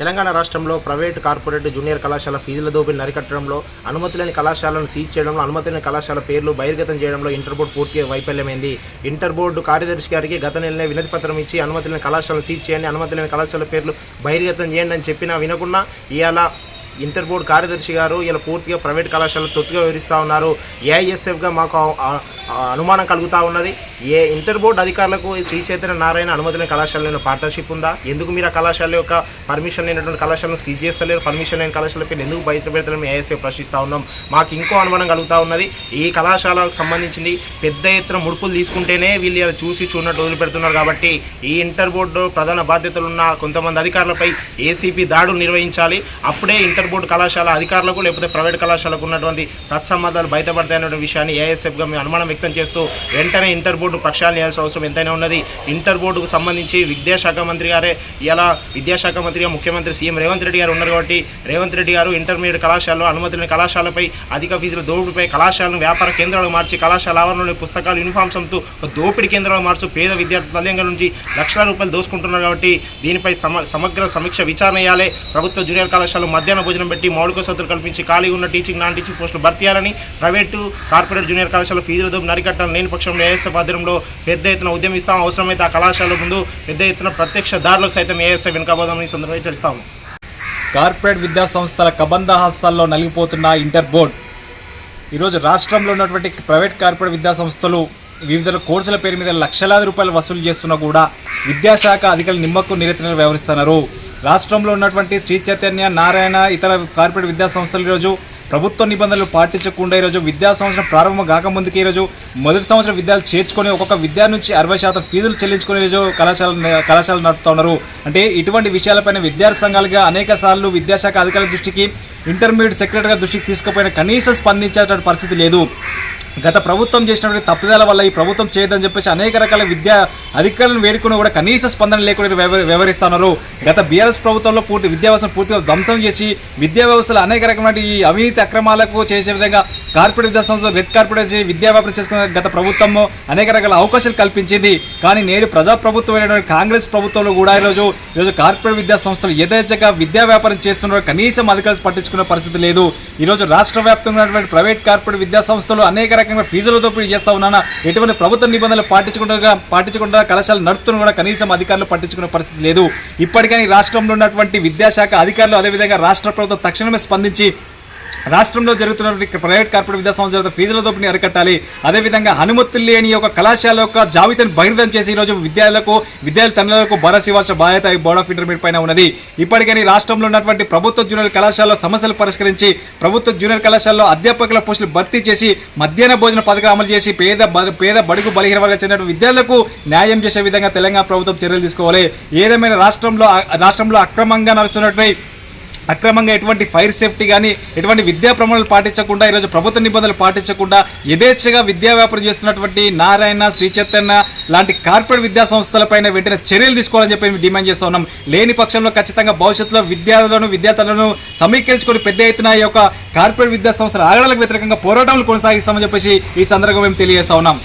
తెలంగాణ రాష్ట్రంలో private corporate junior కళాశాల ఫీజుల దోపిడి అరికట్టడంలో అనుమతి లేని కళాశాలను సీజ్ చేయడంలో అనుమతి లేని కళాశాల పేర్లు బహిర్గతం చేయడంలో ఇంటర్ బోర్డు పూర్తిగా వైఫల్యమైంది. ఇంటర్ బోర్డు కార్యదర్శి గారికి గత నెలనే వినతి పత్రం ఇచ్చి అనుమతి లేని కళాశాలను సీజ్ చేయండి అనుమతి లేని కళాశాల పేర్లు బహిర్గతం చేయండి అని చెప్పినా వినకుండా ఇవాళ ఇంటర్ బోర్డు కార్యదర్శి గారు ఇలా పూర్తిగా ప్రైవేట్ కళాశాలలు తొత్తుగా వివరిస్తూ ఉన్నారు. ఏఐఎస్ఎఫ్గా మాకు అనుమానం కలుగుతూ ఉన్నది. ఏ ఇంటర్ బోర్డు అధికారులకు శ్రీ చైతన్య నారాయణ అనుమతి లేని కళాశాలలో పార్ట్నర్షిప్ ఉందా? ఎందుకు మీరు ఆ కళాశాల యొక్క పర్మిషన్ లేనటువంటి కళాశాలను సీజ్ చేస్తలేరు? పర్మిషన్ లేని కళాశాల ఎందుకు బయట పెడతారని ఏఐఎస్ఎఫ్ ప్రశ్నిస్తూ ఉన్నాం. మాకు ఇంకో అనుమానం కలుగుతూ ఉన్నది. ఈ కళాశాలకు సంబంధించింది పెద్ద ఎత్తున ముడుపులు తీసుకుంటేనే వీళ్ళు చూసి చూడనట్టు వదిలిపెడుతున్నారు కాబట్టి ఈ ఇంటర్ బోర్డు ప్రధాన బాధ్యతలు ఉన్న కొంతమంది అధికారులపై ఏసీపీ దాడులు నిర్వహించాలి. అప్పుడే ఇంటర్ బోర్డు కళాశాల అధికారులకు లేకపోతే ప్రైవేట్ కళాశాలకు ఉన్నటువంటి సత్సంబంధాలు బయటపడతాయనే విషయాన్ని ఏఎస్ఎఫ్గా మేము అనుమానం వ్యక్తం చేస్తూ వెంటనే ఇంటర్ బోర్డు ప్రక్షాళన చేయాల్సిన అవసరం ఎంతైనా ఉన్నది. ఇంటర్ బోర్డుకు సంబంధించి విద్యాశాఖ మంత్రి గారే ఇలా విద్యాశాఖ మంత్రిగా ముఖ్యమంత్రి సీఎం రేవంత్ రెడ్డి గారు ఉన్నారు కాబట్టి రేవంత్ రెడ్డి గారు ఇంటర్మీడియట్ కళాశాలలో అనుమతి కళాశాలపై అధిక ఫీజుల దోపిడిపై కళాశాలను వ్యాపార కేంద్రాలకు మార్చి కళాశాల ఆవరణలోని పుస్తకాలు యూనిఫామ్స్ అమ్ముతూ దోపిడీ కేంద్రాలు మార్చు పేద విద్యార్థుల తల్లిదండ్రుల నుంచి లక్షల రూపాయలు దోసుకుంటున్నారు కాబట్టి దీనిపై సమ సమగ్ర సమీక్ష విచారణ చేయాలి. ప్రభుత్వ జూనియర్ కళాశాల మధ్యాహ్న భోజనం పెట్టి మౌలిక సౌకర్యాలు కల్పించి ఖాళీ ఉన్న టీచింగ్ నాన్ టీచింగ్ పోస్టులు భర్తీ చేయాలని ప్రైవేటు కార్పొరేట్ జూనియర్ కళాశాల ఫీజుల దోపిడీ నరికట్టాలని లేని పక్షంలో ఏఎస్ఎఫ్ ఆధ్వర్యంలో పెద్ద ఎత్తున ఉద్యమిస్తాం అవసరమైతే ఆ కళాశాల ముందు పెద్ద ఎత్తున ప్రత్యక్ష దారులకు సైతం ఏఎస్ఎఫ్ వెనుకబోదామని సందర్భంగా హెచ్చరిస్తాము కార్పొరేట్ విద్యా సంస్థల కబంధ హస్తాల్లో నలిగిపోతున్న ఇంటర్ బోర్డ్ ఈరోజు రాష్ట్రంలో ఉన్నటువంటి ప్రైవేట్ కార్పొరేట్ విద్యా సంస్థలు వివిధ కోర్సుల పేరు మీద లక్షలాది రూపాయలు వసూలు చేస్తున్నా కూడా విద్యాశాఖ అధికారులు నిమ్మకు నిరంతరం వ్యవహరిస్తున్నారు. రాష్ట్రంలో ఉన్నటువంటి శ్రీ చైతన్య నారాయణ ఇతర కార్పొరేట్ విద్యా సంస్థలు ఈరోజు ప్రభుత్వ నిబంధనలు పాటించకుండా ఈరోజు విద్యా సంవత్సరం ప్రారంభం కాకముందుకే ఈరోజు మొదటి సంవత్సరం విద్యాలు చేర్చుకొని ఒక్కొక్క విద్యా నుంచి అరవై శాతం ఫీజులు చెల్లించుకుని ఈరోజు కళాశాల కళాశాలలు నడుపుతున్నారు అంటే ఇటువంటి విషయాలపైన విద్యార్థి సంఘాలుగా అనేక సార్లు విద్యాశాఖ అధికారుల దృష్టికి ఇంటర్మీడియట్ సెక్రటరీగా దృష్టికి తీసుకుపోయిన కనీసం స్పందించేటువంటి పరిస్థితి లేదు. గత ప్రభుత్వం చేసినటువంటి తప్పుదల వల్ల ఈ ప్రభుత్వం చేయదని చెప్పేసి అనేక రకాల విద్యా అధికారులను వేడుకుని కూడా కనీస స్పందన లేకుండా వ్యవహరిస్తున్నారు. గత బీఆర్ఎస్ ప్రభుత్వంలో పూర్తి విద్యా వ్యవస్థను పూర్తిగా ధ్వంసం చేసి విద్యా వ్యవస్థలో అనేక రకమైన ఈ అవినీతి అక్రమాలకు చేసే విధంగా కార్పొరేట్ విద్యా సంస్థలు రెడ్ కార్పొరేట్ చేసి విద్యా వ్యాపారం చేసుకున్న గత ప్రభుత్వం అనేక రకాల అవకాశాలు కల్పించింది. కానీ నేడు ప్రజాప్రభుత్వమైనటువంటి కాంగ్రెస్ ప్రభుత్వంలో కూడా ఈరోజు ఈరోజు కార్పొరేట్ విద్యా సంస్థలు యథేచ్ఛగా విద్యా వ్యాపారం చేస్తున్నారో. కనీసం అధికారులు పట్టించుకునే పరిస్థితి లేదు. ఈరోజు రాష్ట్ర వ్యాప్తంగా ఉన్నటువంటి ప్రైవేట్ కార్పొరేట్ విద్యా సంస్థలు అనేక రకంగా ఫీజుల దోపిడీ చేస్తా ఉన్నానా ఎటువంటి ప్రభుత్వ నిబంధనలు పాటించకుండా పాటించకుండా కళాశాల నడుపుతున్న కూడా కనీసం అధికారులు పట్టించుకునే పరిస్థితి లేదు. ఇప్పటికీ రాష్ట్రంలో ఉన్నటువంటి విద్యాశాఖ అధికారులు అదేవిధంగా రాష్ట్ర ప్రభుత్వం తక్షణమే స్పందించి రాష్ట్రంలో జరుగుతున్నటువంటి ప్రైవేట్ కార్పొరేట్ విద్యా సంస్థల ఫీజుల దోపిడీని అరికట్టాలి. అదేవిధంగా అనుమతులు లేని ఒక కళాశాల యొక్క జాబితాను బహిర్గతం చేసి ఈరోజు విద్యార్థులకు విద్యార్థి తండ్రులకు భరోసా ఇవ్వాల్సిన బాధ్యత బోర్డ్ ఆఫ్ ఇంటర్మీడియట్ పైన ఉన్నది. ఇప్పటికీ రాష్ట్రంలో ఉన్నటువంటి ప్రభుత్వ జూనియర్ కళాశాలలో సమస్యలు పరిష్కరించి ప్రభుత్వ జూనియర్ కళాశాలలో అధ్యాపకుల పోస్టులు భర్తీ చేసి మధ్యాహ్న భోజన పథకం అమలు చేసి పేద బ- పేద బడుగు బలహీన వర్గాలకు చెందిన విద్యార్థులకు న్యాయం చేసే విధంగా తెలంగాణ ప్రభుత్వం చర్యలు తీసుకోవాలి. ఏదేమైనా రాష్ట్రంలో రాష్ట్రంలో అక్రమంగా నడుస్తున్నటువంటి అక్రమంగా ఎటువంటి ఫైర్ సేఫ్టీ కానీ ఎటువంటి విద్యా ప్రమాణాలు పాటించకుండా ఈరోజు ప్రభుత్వ నిబంధనలు పాటించకుండా యథేచ్ఛగా విద్యా వ్యాపారం చేస్తున్నటువంటి నారాయణ శ్రీ చైతన్య లాంటి కార్పొరేట్ విద్యా సంస్థలపైన వెంటనే చర్యలు తీసుకోవాలని చెప్పి మేము డిమాండ్ చేస్తూ ఉన్నాం. లేని పక్షంలో ఖచ్చితంగా భవిష్యత్తులో విద్యార్థులను విద్యార్థులను సమీకరించుకొని పెద్ద ఎత్తున ఈ యొక్క కార్పొరేట్ విద్యా సంస్థల ఆగడాలకు వ్యతిరేకంగా పోరాటాలు కొనసాగిస్తామని చెప్పేసి ఈ సందర్భంగా మేము తెలియజేస్తా ఉన్నాం.